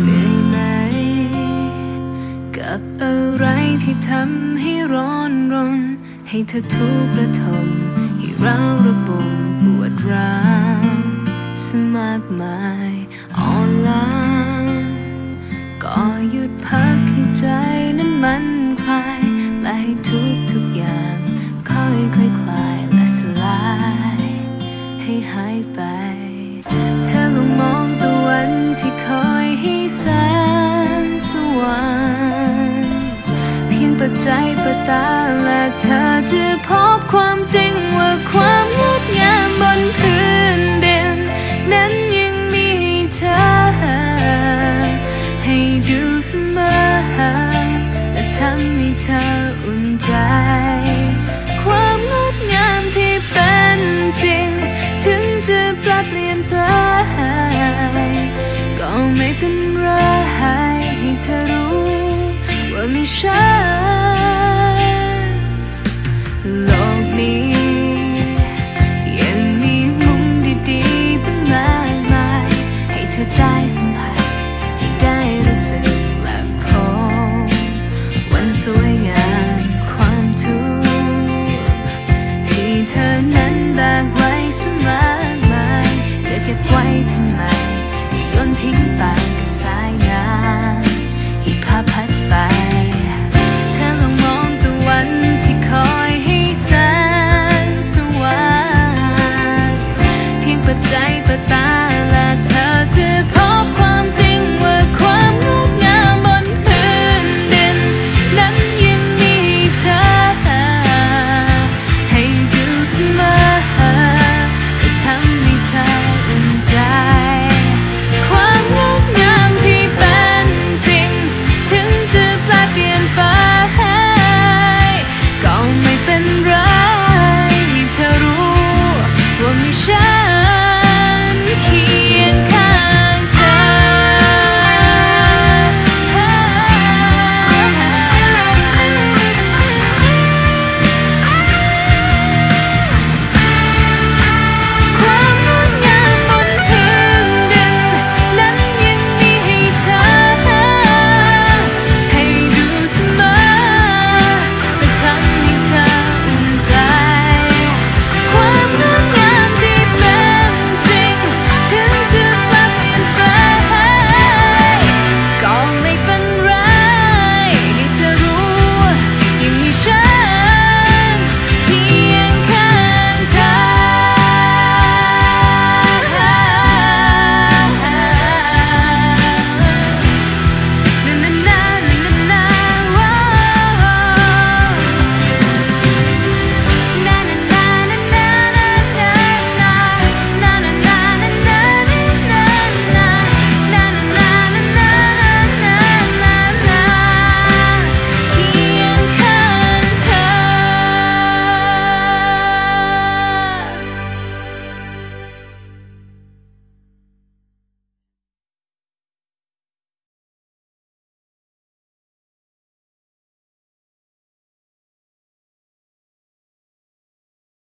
เหนื่อยไหมกับอะไรที่ทำให้ร้อนรน ให้เธอทุกระทมให้เราระบมปวดร้าวสมากมายอ่อนล้าก็หยุดพักให้ใจนั้นมันคลายและให้ทุกทุกอย่างค่อยค่อยคลายและสลาย ให้หายไป วันที่คอยให้แสงสว่างเพียงปัจจัยปิดตาและเธอจะพบความจริงว่าความงดงามบนพื้นเดินนั้นยังมีเธอ ให้ดูเสมอและทำให้เธออุ่นใจำร้ายให้เธอรู้ ว่ามีฉันโลกนี้ยังมีมุมดีๆตั้งมากมายให้เธอได้ life a